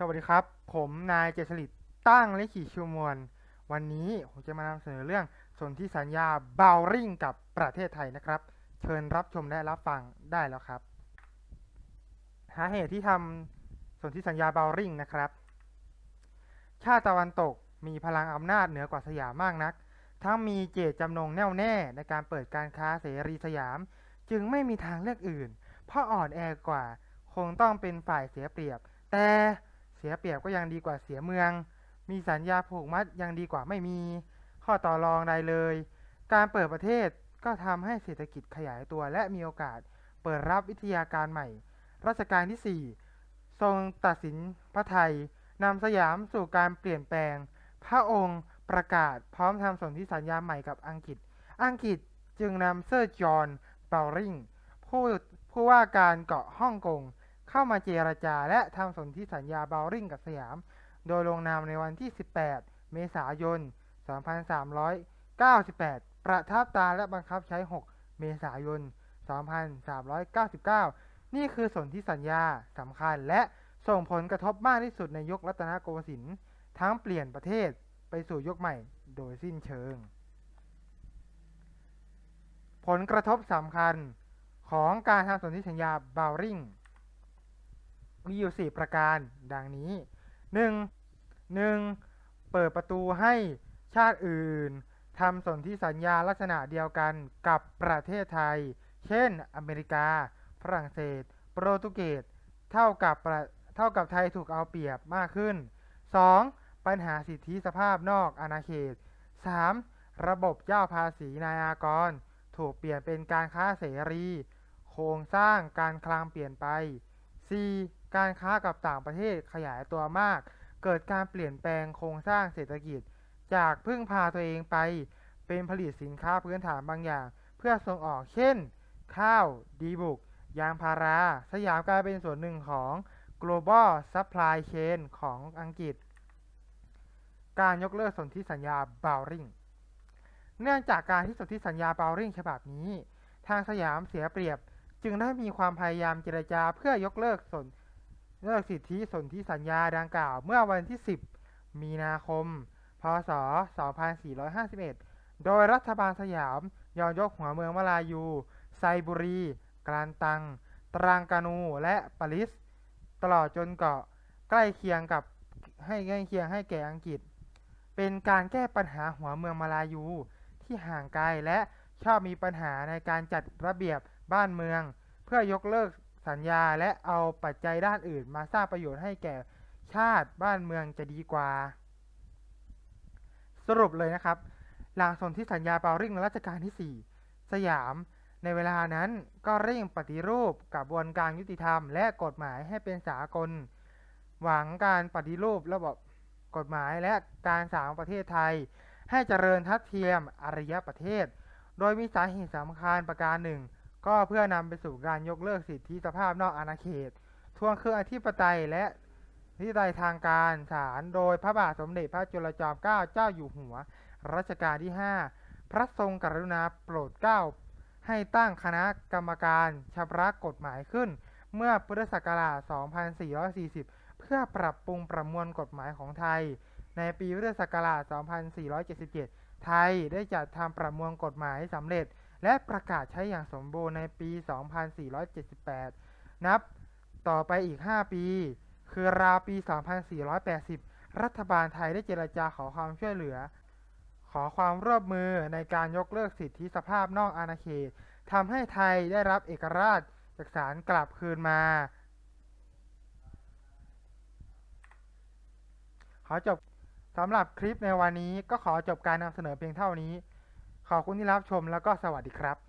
สวัสดีครับ ผมนายเจษริตตั้งและขี่ชูมวล วันนี้ผมจะมานำเสนอเรื่องสนธิสัญญาเบลริงกับประเทศไทยนะครับ เชิญรับชมและรับฟังได้แล้วครับ หาเหตุที่ทำสนธิสัญญาเบลริงนะครับ ชาติตะวันตกมีพลังอำนาจเหนือกว่าสยามมากนัก ทั้งมีเจตจำนงแน่วแน่ในการเปิดการค้าเสรีสยาม จึงไม่มีทางเลือกอื่น เพราะอ่อนแอกว่าคงต้องเป็นฝ่ายเสียเปรียบ แต่ เสียเปรียบก็ยังดีกว่าเสียเมือง มีสัญญาผูกมัดยังดีกว่าไม่มี ข้อต่อรองใดเลย การเปิดประเทศก็ทำให้เศรษฐกิจขยายตัวและมีโอกาสเปิดรับวิทยาการใหม่ รัชกาลที่ 4 ทรงตัดสินพระไทยนำสยามสู่การเปลี่ยนแปลง พระองค์ประกาศพร้อมทำสนธิสัญญาใหม่กับอังกฤษ อังกฤษจึงนำเซอร์จอห์นเบลริงผู้ผู้ว่าการเกาะฮ่องกง เข้ามาเจรจาและทำสนธิสัญญาเบลริงกับสยาม โดยลงนามในวันที่ 18 เมษายน 2398 ประทับตราและบังคับใช้ 6 เมษายน 2399 นี่คือสนธิสัญญาสำคัญและส่งผลกระทบมากที่สุดในยุครัตนโกสินทร์ทั้งเปลี่ยนประเทศไปสู่ยุคใหม่โดยสิ้นเชิง ผลกระทบสำคัญของการทำสนธิสัญญาเบลริง มีอยู่ 4 ประการดังนี้ 1. 1. เปิดประตูให้ชาติอื่นทำสนธิสัญญาลักษณะเดียวกันกับประเทศไทย เช่น อเมริกา ฝรั่งเศส โปรตุเกส เท่ากับเท่ากับไทยถูกเอาเปรียบมากขึ้น 2. ปัญหาสิทธิสภาพนอกอาณาเขต 3. ระบบเจ้าภาษีนายากร ถูกเปลี่ยนเป็นการค้าเสรี โครงสร้างการคลังเปลี่ยนไป 4. การค้ากับต่างประเทศขยายตัวมาก เกิดการเปลี่ยนแปลงโครงสร้างเศรษฐกิจ จากพึ่งพาตัวเองไป เป็นผลิตสินค้าพื้นฐานบางอย่าง เพื่อส่งออกเช่น ข้าว ดีบุก ยางพารา สยามกลายเป็นส่วนหนึ่งของ global supply chain ของอังกฤษ การยกเลิกสนธิสัญญาเบลริงเนื่องจากการที่สนธิสัญญาเบลริงฉบับนี้ ทางสยามเสียเปรียบจึงได้มีความพยายามเจรจาเพื่อยกเลิกสน เลิกสิทธิสนธิสัญญาดังกล่าวเมื่อวันที่ 10 มีนาคม พศ 2451 โดยรัฐบาลสยามยอมยกหัวเมืองมาลายู ไซบุรีกลานตัง ตรังกานู และปาริส ตลอดจนเกาะใกล้เคียงกับให้ใกล้เคียงให้แก่อังกฤษ เป็นการแก้ปัญหาหัวเมืองมาลายูที่ห่างไกลและชอบมีปัญหาในการจัดระเบียบบ้านเมือง เพื่อยกเลิก สัญญาและเอาปัจจัยด้านอื่นมาสร้างประโยชน์ให้แก่ชาติบ้านเมืองจะดีกว่า สรุปเลยนะครับ หลังสนธิสัญญาเปาริ่งรัชกาลที่ 4 สยามในเวลานั้นก็เร่งปฏิรูปกระบวนการยุติธรรม และกฎหมายให้เป็นสากล หวังการปฏิรูประบบกฎหมายและการสางประเทศไทย ให้เจริญทัดเทียมอารยประเทศ โดยมีสาเหตุสำคัญประการหนึ่ง ก็เพื่อนำไปสู่การยกเลิกสิทธิสภาพนอกอาณาเขต ทวงคืนอธิปไตยและอธิไตยทางการศาลโดยพระบาทสมเด็จพระจุลจอมเกล้าเจ้าอยู่หัว รัชกาลที่ 5 พระทรงกรุณาโปรดเกล้า ให้ตั้งคณะกรรมการชำระกฎหมายขึ้น เมื่อพุทธศักราช 2440 เพื่อปรับปรุงประมวลกฎหมายของไทย ในปีพุทธศักราช 2477 ไทยได้จัดทำประมวลกฎหมายสำเร็จ และประกาศใช้อย่างสมบูรณ์ในปี 2478 นับต่อไปอีก 5 ปี คือราวปี 2480 รัฐบาลไทยได้เจรจาขอความช่วยเหลือ ขอความร่วมมือในการยกเลิกสิทธิสภาพนอกอาณาเขตทำให้ไทยได้รับเอกราชจากศาลกลับคืนมา ขอจบสำหรับคลิปในวันนี้ก็ขอจบการนำเสนอเพียงเท่านี้ ขอบคุณที่รับชมแล้วก็สวัสดีครับ